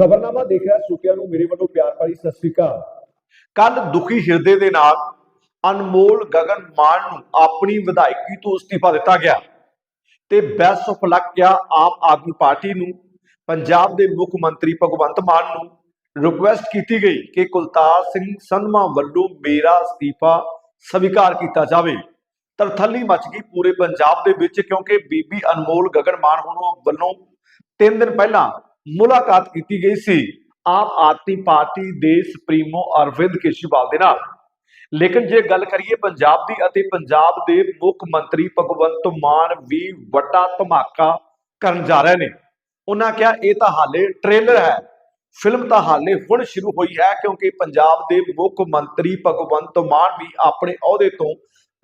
ਖਬਰਨਾਮਾ ਦੇਖ ਰਿਹਾ, ਸੂਕਿਆਂ ਨੂੰ ਮੇਰੇ ਵੱਲੋਂ ਪਿਆਰ ਭਰੀ ਸਤਿ ਸ੍ਰੀ ਅਕਾਲ। ਕੱਲ ਦੁਖੀ ਹਿਰਦੇ ਦੇ ਨਾਲ ਅਨਮੋਲ ਗਗਨ ਮਾਨ ਨੂੰ ਆਪਣੀ ਵਿਧਾਇਕੀ ਤੋਂ ਅਸਤੀਫਾ ਦਿੱਤਾ ਗਿਆ ਤੇ ਬੈਸ ਆਫ ਲੱਕ ਕਿਹਾ, ਆਮ ਆਦਮੀ ਪਾਰਟੀ ਨੂੰ, ਪੰਜਾਬ ਦੇ ਮੁੱਖ ਮੰਤਰੀ ਭਗਵੰਤ ਮਾਨ ਨੂੰ ਰਿਕੁਐਸਟ ਕੀਤੀ ਗਈ ਕਿ ਕੁਲਤਾਰ ਸਿੰਘ ਸੰਧਮਾ ਵੱਲੋਂ ਮੇਰਾ ਅਸਤੀਫਾ ਸਵੀਕਾਰ ਕੀਤਾ ਜਾਵੇ। ਤਰਥੱਲੀ ਮਚ ਗਈ ਪੂਰੇ ਪੰਜਾਬ ਦੇ ਵਿੱਚ ਕਿਉਂਕਿ ਬੀਬੀ ਅਨਮੋਲ ਗਗਨ ਮਾਨ ਹੋਣੋਂ ਵੱਲੋਂ ਤਿੰਨ ਦਿਨ ਪਹਿਲਾਂ ਮੁਲਾਕਾਤ ਕੀਤੀ ਗਈ ਸੀ। ਆਮ ਆਦਮੀ ਪਾਰਟੀ ਦੇ ਸੁਪਰੀਮੋ ਅਰਵਿੰਦ ਕੇਜਰੀਵਾਲ ਦੇ ਨਾਲ। ਲੇਕਿਨ ਜੇ ਗੱਲ ਕਰੀਏ ਪੰਜਾਬ ਦੀ ਅਤੇ ਪੰਜਾਬ ਦੇ ਮੁੱਖ ਮੰਤਰੀ ਭਗਵੰਤ ਮਾਨ ਵੀ ਵੱਡਾ ਧਮਾਕਾ ਕਰਨ ਜਾ ਰਹੇ ਨੇ। ਉਹਨਾਂ ਕਿਹਾ, ਇਹ ਤਾਂ ਹਾਲੇ ਟ੍ਰੇਲਰ ਹੈ। ਫਿਲਮ ਤਾਂ ਹਾਲੇ ਹੁਣ ਸ਼ੁਰੂ ਹੋਈ ਹੈ, ਕਿਉਂਕਿ ਪੰਜਾਬ ਦੇ ਮੁੱਖ ਮੰਤਰੀ ਭਗਵੰਤ ਮਾਨ ਵੀ ਆਪਣੇ ਅਹੁਦੇ ਤੋਂ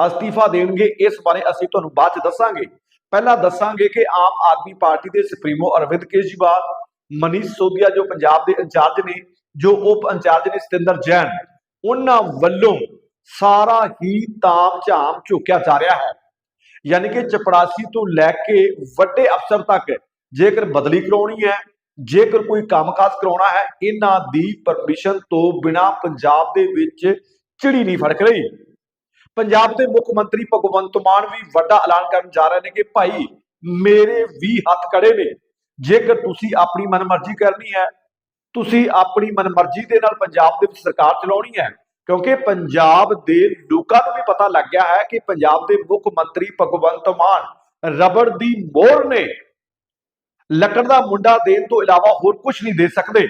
ਅਸਤੀਫਾ ਦੇਣਗੇ। ਇਸ ਬਾਰੇ ਅਸੀਂ ਤੁਹਾਨੂੰ ਬਾਅਦ ਚ ਦੱਸਾਂਗੇ। ਪਹਿਲਾਂ ਦੱਸਾਂਗੇ ਕਿ ਆਮ ਆਦਮੀ ਪਾਰਟੀ ਦੇ ਸੁਪਰੀਮੋ ਅਰਵਿੰਦ ਕੇਜਰੀਵਾਲ ਮਨੀਸ਼ ਸੋਧੀਆ ਜੋ ਪੰਜਾਬ ਦੇ ਇੰਚਾਰਜ ਨੇ, ਜੋ ਉਪ ਇੰਚਾਰਜ ਨੇ ਸਤਿੰਦਰ ਜੈਨ, ਉਹਨਾਂ ਵੱਲੋਂ ਸਾਰਾ ਹੀ ਤਾਮ ਝਾਮ ਝੁਕਿਆ ਜਾ ਰਿਹਾ ਹੈ। ਯਾਨੀ ਕਿ ਚਪੜਾਸੀ ਤੋਂ ਲੈ ਕੇ ਵੱਡੇ ਅਫਸਰ ਤੱਕ ਜੇਕਰ ਬਦਲੀ ਕਰਾਉਣੀ ਹੈ, ਜੇਕਰ ਕੋਈ ਕੰਮਕਾਜ ਕਰਾਉਣਾ ਹੈ, ਇਹਨਾਂ ਦੀ ਪਰਮਿਸ਼ਨ ਤੋਂ ਬਿਨਾ ਪੰਜਾਬ ਦੇ ਵਿੱਚ ਚਿੜੀ ਨਹੀਂ ਫੜਕ ਰਹੀ। ਪੰਜਾਬ ਦੇ ਮੁੱਖ ਮੰਤਰੀ ਭਗਵੰਤ ਮਾਨ ਵੀ ਵੱਡਾ ਐਲਾਨ ਕਰਨ ਜਾ ਰਹੇ ਨੇ ਕਿ ਭਾਈ ਮੇਰੇ ਵੀ ਹੱਥ ਕੜੇ ਨੇ। ਜੇਕਰ ਤੁਸੀਂ ਆਪਣੀ ਮਨਮਰਜ਼ੀ ਕਰਨੀ ਹੈ, ਤੁਸੀਂ ਆਪਣੀ ਮਨਮਰਜ਼ੀ ਦੇ ਨਾਲ ਪੰਜਾਬ ਦੇ ਵਿੱਚ ਸਰਕਾਰ ਚਲਾਉਣੀ ਹੈ, ਕਿਉਂਕਿ ਪੰਜਾਬ ਦੇ ਲੋਕਾਂ ਨੂੰ ਵੀ ਪਤਾ ਲੱਗ ਗਿਆ ਹੈ ਕਿ ਪੰਜਾਬ ਦੇ ਮੁੱਖ ਮੰਤਰੀ ਭਗਵੰਤ ਮਾਨ ਰਬੜ ਦੀ ਮੋਹਰ ਨੇ ਲੱਕੜ ਦਾ ਮੁੰਡਾ ਦੇਣ ਤੋਂ ਇਲਾਵਾ ਹੋਰ ਕੁਝ ਨਹੀਂ ਦੇ ਸਕਦੇ,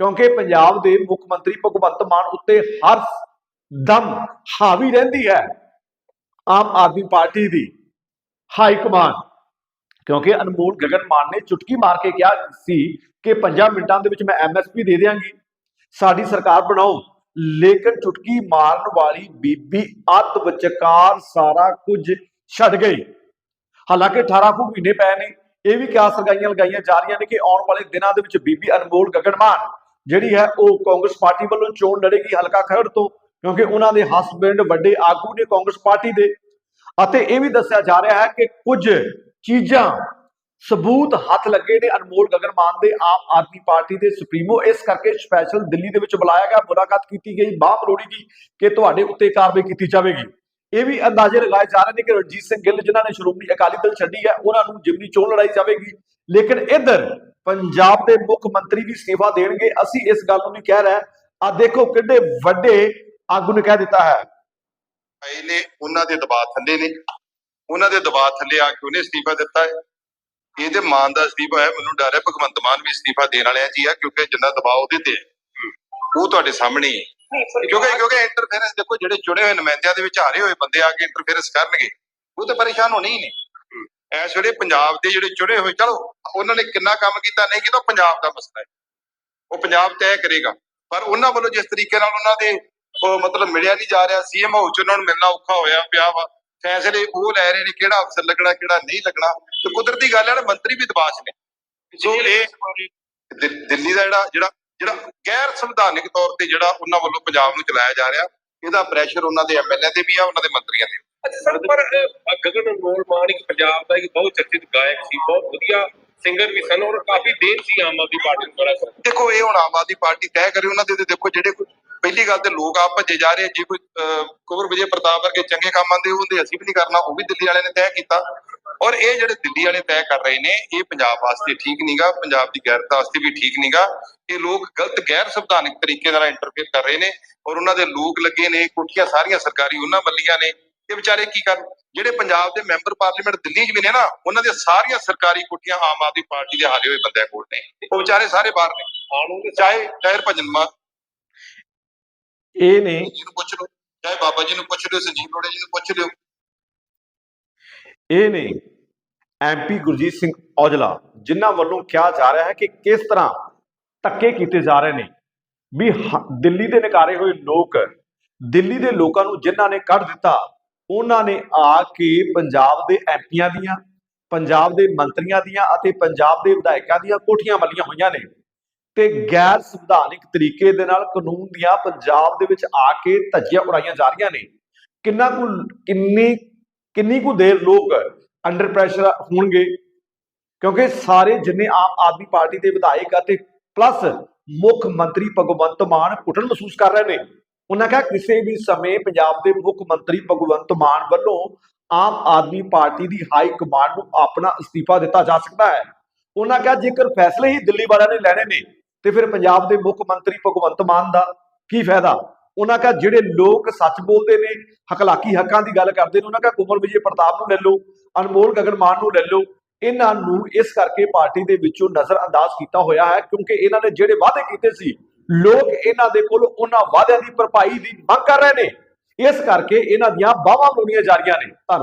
ਕਿਉਂਕਿ ਪੰਜਾਬ ਦੇ ਮੁੱਖ ਮੰਤਰੀ ਭਗਵੰਤ ਮਾਨ ਉੱਤੇ ਹਰ ਦਮ ਹਾਵੀ ਰਹਿੰਦੀ ਹੈ ਆਮ ਆਦਮੀ ਪਾਰਟੀ ਦੀ ਹਾਈ ਕਮਾਨ ਕਿਉਂਕਿ ਅਨਮੋਲ ਗਗਨ ਮਾਨ ਨੇ ਚੁਟਕੀ ਮਾਰ ਕੇ ਕਿਹਾ ਸੀ ਕਿ 5 ਮਿੰਟਾਂ ਦੇ ਵਿੱਚ ਮੈਂ ਐਮਐਸਪੀ ਦੇ ਦਿਆਂਗੀ। ਸਾਡੀ ਸਰਕਾਰ ਬਣਾਓ। ਲੇਕਿਨ ਚੁਟਕੀ ਮਾਰਨ ਵਾਲੀ ਬੀਬੀ ਅੱਧ ਵਿਚਕਾਰ ਸਾਰਾ ਕੁਝ ਛੱਡ ਗਈ। ਹਾਲਾਂਕਿ 18 ਕੁ ਮਹੀਨੇ ਪਏ ਨੇ ਇਹ ਵੀ ਕਿਆ ਸਰਗਾਈਆਂ ਲਗਾਈਆਂ ਜਾ ਰਹੀਆਂ ਨੇ ਕਿ ਆਉਣ ਵਾਲੇ ਦਿਨਾਂ ਦੇ ਵਿੱਚ ਬੀਬੀ ਅਨਮੋਲ ਗਗਨ ਮਾਨ ਜਿਹੜੀ ਹੈ ਉਹ ਕਾਂਗਰਸ ਪਾਰਟੀ ਵੱਲੋਂ ਚੋਣ ਲੜੇਗੀ ਹਲਕਾ ਖਰੜ ਤੋਂ ਕਿਉਂਕਿ ਉਹਨਾਂ ਦੇ ਹਸਬੈਂਡ ਵੱਡੇ ਆਗੂ ਨੇ ਕਾਂਗਰਸ ਪਾਰਟੀ ਦੇ। ਅਤੇ ਇਹ ਵੀ ਦੱਸਿਆ ਜਾ ਰਿਹਾ ਹੈ ਕਿ ਕੁਝ ਚੀਜ਼ਾਂ, ਸਬੂਤ ਹੱਥ ਲੱਗੇ ਨੇ ਅਨਮੋਲ ਗਗਨ ਦੇ ਆਮ ਆਦਮੀ ਪਾਰਟੀ ਦੇ ਸੁਪਰੀਮੋ। ਇਸ ਕਰਕੇ ਸਪੈਸ਼ਲ ਦਿੱਲੀ ਦੇ ਵਿੱਚ ਬੁਲਾਇਆ ਗਿਆ, ਮੁਲਾਕਾਤ ਕੀਤੀ ਗਈ, ਬਾਹ ਮਰੋੜੀ ਗਈ ਕਿ ਤੁਹਾਡੇ ਉੱਤੇ ਕਾਰਵਾਈ ਕੀਤੀ ਜਾਵੇਗੀ। ਇਹ ਵੀ ਅੰਦਾਜ਼ੇ ਲਗਾਏ ਜਾ ਰਹੇ ਨੇ ਕਿ ਰਣਜੀਤ ਸਿੰਘ ਗਿੱਲ, ਜਿਨ੍ਹਾਂ ਨੇ ਸ਼੍ਰੋਮਣੀ ਅਕਾਲੀ ਦਲ ਛੱਡੀ ਹੈ, ਉਹਨਾਂ ਨੂੰ ਜਿਮਨੀ ਚੋਣ ਲੜਾਈ ਜਾਵੇਗੀ। ਲੇਕਿਨ ਇੱਧਰ ਪੰਜਾਬ ਦੇ ਮੁੱਖ ਮੰਤਰੀ ਵੀ ਸੇਵਾ ਦੇਣਗੇ। ਅਸੀਂ ਇਸ ਗੱਲ ਨੂੰ ਵੀ ਕਹਿ ਰਹੇ ਆ ਦੇਖੋ ਕਿੰਨੇ ਵੱਡੇ ਆਗੂ ਨੇ ਕਹਿ ਦਿੱਤਾ ਹੈ। ਭਾਈ ਨੇ ਉਹਨਾਂ ਦੇ ਦਬਾਅ ਥੱਲੇ ਨੇ। ਉਹਨਾਂ ਦੇ ਦਬਾਅ ਥੱਲੇ ਆ ਕੇ ਉਹਨੇ ਅਸਤੀਫਾ ਦਿੱਤਾ ਹੈ। ਇਹਦੇ ਮਾਨ ਦਾ ਅਸਤੀਫਾ ਹੈ ਮੈਨੂੰ ਡਰ ਹੈ ਭਗਵੰਤ ਮਾਨ ਵੀ ਅਸਤੀਫਾ ਦੇਣ ਵਾਲਿਆ ਜੀ ਆ ਕਿਉਂਕਿ ਜਿੰਨਾ ਦਬਾਅ ਉਹਦੇ ਤੇ ਉਹ ਤੁਹਾਡੇ ਸਾਹਮਣੇ ਹੀ। ਕਿਉਂਕਿ ਕਿਉਂਕਿ ਇੰਟਰਫੇਰੈਂਸ ਦੇਖੋ ਜਿਹੜੇ ਚੁਣੇ ਹੋਏ ਨੁਮਾਇੰਦਿਆਂ ਦੇ ਵਿੱਚ ਹਾਰੇ ਹੋਏ ਬੰਦੇ ਆ ਕੇ ਇੰਟਰਫੇਰੈਂਸ ਕਰਨਗੇ ਉਹ ਤਾਂ ਪਰੇਸ਼ਾਨ ਹੋਣੇ ਹੀ ਨੇ। ਇਸ ਵੇਲੇ ਪੰਜਾਬ ਦੇ ਜਿਹੜੇ ਚੁਣੇ ਹੋਏ ਚਲੋ ਉਹਨਾਂ ਨੇ ਕਿੰਨਾ ਕੰਮ ਕੀਤਾ ਨਹੀਂ ਕੀਤਾ ਪੰਜਾਬ ਦਾ ਮਸਲਾ ਹੈ। ਉਹ ਪੰਜਾਬ ਤੈਅ ਕਰੇਗਾ। ਪਰ ਉਹਨਾਂ ਵੱਲੋਂ ਜਿਸ ਤਰੀਕੇ ਨਾਲ ਉਹਨਾਂ ਦੇ ਉਹ ਮਤਲਬ ਮਿਲਿਆ ਨਹੀਂ ਜਾ ਰਿਹਾ ਸੀਐਮ ਹਾਊਸ ਚ ਉਹਨਾਂ ਨੂੰ ਮਿਲਣਾ ਔਖਾ ਹੋਇਆ ਪਿਆ ਵਾ। ਫੈਸਲੇ ਉਹ ਲੈ ਰਹੇ ਨੇ ਕਿਹੜਾ ਅਫਸਰ ਲੱਗਣਾ ਕਿਹੜਾ ਨਹੀਂ ਲੱਗਣਾ। ਤੇ ਕੁਦਰਤੀ ਗੱਲ ਹੈ ਨਾ ਮੰਤਰੀ ਵੀ ਦਬਾਅ 'ਚ ਨੇ। ਸੋ ਇਹ ਦਿੱਲੀ ਦਾ ਜਿਹੜਾ ਜਿਹੜਾ ਜਿਹੜਾ ਗੈਰ ਸੰਵਿਧਾਨਿਕ ਤੌਰ ਤੇ ਜਿਹੜਾ ਉਹਨਾਂ ਵੱਲੋਂ ਪੰਜਾਬ ਨੂੰ ਚਲਾਇਆ ਜਾ ਰਿਹਾ ਇਹਦਾ ਪ੍ਰੈਸ਼ਰ ਉਹਨਾਂ ਦੇ ਐਮਐਲਏ ਤੇ ਵੀ ਆ ਉਹਨਾਂ ਦੇ ਮੰਤਰੀਆਂ ਤੇ ਸਰ ਪਰ ਗਗਨ ਅਨਮੋਲ ਮਾਨ ਇੱਕ ਪੰਜਾਬ ਦਾ ਇੱਕ ਬਹੁਤ ਚਰਚਿਤ ਗਾਇਕ ਸੀ ਬਹੁਤ ਵਧੀਆ ਸਿੰਗਰ ਵੀ ਸਨ ਔਰ ਕਾਫੀ ਦੇਰ ਸੀ ਆਮ ਆਦਮੀ ਪਾਰਟੀ ਨੂੰ ਦੇਖੋ ਇਹ ਹੁਣ ਆਮ ਆਦਮੀ ਪਾਰਟੀ ਤੈਅ ਕਰੇ ਉਹਨਾਂ ਦੇ ਦੇਖੋ ਜਿਹੜੇ ਕੋਈ ਪਹਿਲੀ ਗੱਲ ਤੇ ਲੋਕ ਆਪ ਭੱਜੇ ਜਾ ਰਹੇ ਜੇ ਕੋਈ ਕੁੰਵਰ ਵਿਜੇ ਪ੍ਰਤਾਪ ਵਰਗੇ ਚੰਗੇ ਕੰਮ ਆਂਦੇ ਉਹਦੇ ਅਸੀਂ ਵੀ ਨਹੀਂ ਕਰਨਾ ਉਹ ਵੀ ਦਿੱਲੀ ਵਾਲਿਆਂ ਨੇ ਤੈਅ ਕੀਤਾ। ਔਰ ਇਹ ਜਿਹੜੇ ਦਿੱਲੀ ਵਾਲੇ ਤੈਅ ਕਰ ਰਹੇ ਨੇ ਇਹ ਪੰਜਾਬ ਵਾਸਤੇ ਠੀਕ ਨਹੀਂਗਾ ਪੰਜਾਬ ਦੀ ਗੈਰਤਾ ਵਾਸਤੇ ਵੀ ਠੀਕ ਨਹੀਂਗਾ ਇਹ ਲੋਕ ਗਲਤ ਗੈਰ ਸੰਵਿਧਾਨਿਕ ਤਰੀਕੇ ਨਾਲ ਇੰਟਰਫੇਅਰ ਕਰ ਰਹੇ ਨੇ ਔਰ ਉਹਨਾਂ ਦੇ ਲੋਕ ਲੱਗੇ ਨੇ ਕੋਠੀਆਂ ਸਾਰੀਆਂ ਸਰਕਾਰੀ ਉਹਨਾਂ ਮੱਲੀਆਂ ਨੇ ਇਹ ਵਿਚਾਰੇ ਕੀ ਕਰਨ? ਜਿਹੜੇ ਪੰਜਾਬ ਦੇ ਮੈਂਬਰ ਪਾਰਲੀਮੈਂਟ ਦਿੱਲੀ 'ਚ ਵੀ ਨੇ ਨਾ ਉਹਨਾਂ ਦੀਆਂ ਸਾਰੀਆਂ ਸਰਕਾਰੀ ਕੋਠੀਆਂ ਆਮ ਆਦਮੀ ਪਾਰਟੀ ਦੇ ਹਾਰੇ ਹੋਏ ਬੰਦਿਆਂ ਕੋਲ ਨੇ। ਉਹ ਵਿਚਾਰੇ ਸਾਰੇ ਬਾਹਰ ਨੇ। ਚਾਹੇ ਟਾਇਰ ਭਜਨ ਇਹ ਨੇ ਜੀ ਨੂੰ ਪੁੱਛ ਲਓ ਚਾਹੇ ਬਾਬਾ ਜੀ ਨੂੰ ਪੁੱਛ ਲਿਓ ਸੰਜੀਵ ਲੋੜੇ ਜੀ ਨੂੰ ਪੁੱਛ ਲਿਓ। ਇਹ ਨੇ ਐਮਪੀ ਗੁਰਜੀਤ ਸਿੰਘ ਔਜਲਾ ਜਿਨ੍ਹਾਂ ਵੱਲੋਂ ਕਿਹਾ ਜਾ ਰਿਹਾ ਹੈ ਕਿ ਕਿਸ ਤਰ੍ਹਾਂ ਧੱਕੇ ਕੀਤੇ ਜਾ ਰਹੇ ਨੇ ਵੀ ਦਿੱਲੀ ਦੇ ਨਕਾਰੇ ਹੋਏ ਲੋਕ ਦਿੱਲੀ ਦੇ ਲੋਕਾਂ ਨੂੰ ਜਿਨ੍ਹਾਂ ਨੇ ਕੱਢ ਦਿੱਤਾ ਉਹਨਾਂ ਨੇ ਆ ਕੇ ਪੰਜਾਬ ਦੇ ਐਮਪੀਆਂ ਦੀਆਂ ਪੰਜਾਬ ਦੇ ਮੰਤਰੀਆਂ ਦੀਆਂ ਅਤੇ ਪੰਜਾਬ ਦੇ ਵਿਧਾਇਕਾਂ ਦੀਆਂ ਕੋਠੀਆਂ ਮੱਲੀਆਂ ਹੋਈਆਂ ਨੇ। ਤੇ ਗੈਰ ਸੰਵਿਧਾਨਿਕ ਤਰੀਕੇ ਦੇ ਨਾਲ ਕਾਨੂੰਨ ਦੀਆਂ ਪੰਜਾਬ ਦੇ ਵਿੱਚ ਆ ਕੇ ਧੱਜੀਆਂ ਉਡਾਈਆਂ ਜਾ ਰਹੀਆਂ ਨੇ। ਕਿੰਨਾ ਕੁ ਕਿੰਨੀ ਕਿੰਨੀ ਕੁ ਦੇਰ ਲੋਕ ਅੰਡਰ ਪ੍ਰੈਸ਼ਰ ਹੋਣਗੇ? ਕਿਉਂਕਿ ਸਾਰੇ ਜਿੰਨੇ ਆਮ ਆਦਮੀ ਪਾਰਟੀ ਦੇ ਵਿਧਾਇਕ ਅਤੇ ਪਲੱਸ ਮੁੱਖ ਮੰਤਰੀ ਭਗਵੰਤ ਮਾਨ ਘੁਟਨ ਮਹਿਸੂਸ ਕਰ ਰਹੇ ਨੇ। ਉਹਨਾਂ ਕਿਹਾ ਕਿਸੇ ਵੀ ਸਮੇਂ ਪੰਜਾਬ ਦੇ ਮੁੱਖ ਮੰਤਰੀ ਭਗਵੰਤ ਮਾਨ ਵੱਲੋਂ ਆਮ ਆਦਮੀ ਪਾਰਟੀ ਦੀ ਹਾਈ ਕਮਾਂਡ ਨੂੰ ਆਪਣਾ ਅਸਤੀਫਾ ਦਿੱਤਾ ਜਾ ਸਕਦਾ ਹੈ। ਉਹਨਾਂ ਕਿਹਾ ਜੇਕਰ ਫੈਸਲੇ ਹੀ ਦਿੱਲੀ ਵਾਲਿਆਂ ਨੇ ਲੈਣੇ ਨੇ ਤੇ ਫਿਰ ਪੰਜਾਬ ਦੇ ਮੁੱਖ ਮੰਤਰੀ ਭਗਵੰਤ ਮਾਨ ਦਾ ਕੀ ਫਾਇਦਾ? ਉਹਨਾਂ ਕਿਹਾ ਜਿਹੜੇ ਲੋਕ ਸੱਚ ਬੋਲਦੇ ਨੇ, ਹਕਲਾਕੀ ਹੱਕਾਂ ਦੀ ਗੱਲ ਕਰਦੇ ਨੇ, ਉਹਨਾਂ ਕਿਹਾ ਕੁਮਰ ਵਿਜੇ ਪ੍ਰਤਾਪ ਨੂੰ ਲੈ ਲਓ, ਅਨਮੋਲ ਗਗਨ ਮਾਨ ਨੂੰ ਲੈ ਲਓ, ਇਹਨਾਂ ਨੂੰ ਇਸ ਕਰਕੇ ਪਾਰਟੀ ਦੇ ਵਿੱਚੋਂ ਨਜ਼ਰ ਅੰਦਾਜ਼ ਕੀਤਾ ਹੋਇਆ ਹੈ ਕਿਉਂਕਿ ਇਹਨਾਂ ਨੇ ਜਿਹੜੇ ਵਾਅਦੇ ਕੀਤੇ ਸੀ, ਲੋਕ ਇਹਨਾਂ ਦੇ ਕੋਲ ਉਹਨਾਂ ਵਾਅਦਿਆਂ ਦੀ ਭਰਪਾਈ ਦੀ ਮੰਗ ਕਰ ਰਹੇ ਨੇ। ਇਸ ਕਰਕੇ ਇਹਨਾਂ ਦੀਆਂ ਬਾਹਾਂ ਮੋੜੀਆਂ ਜਾ ਰਹੀਆਂ ਨੇ। ਧੰਨਵਾਦ।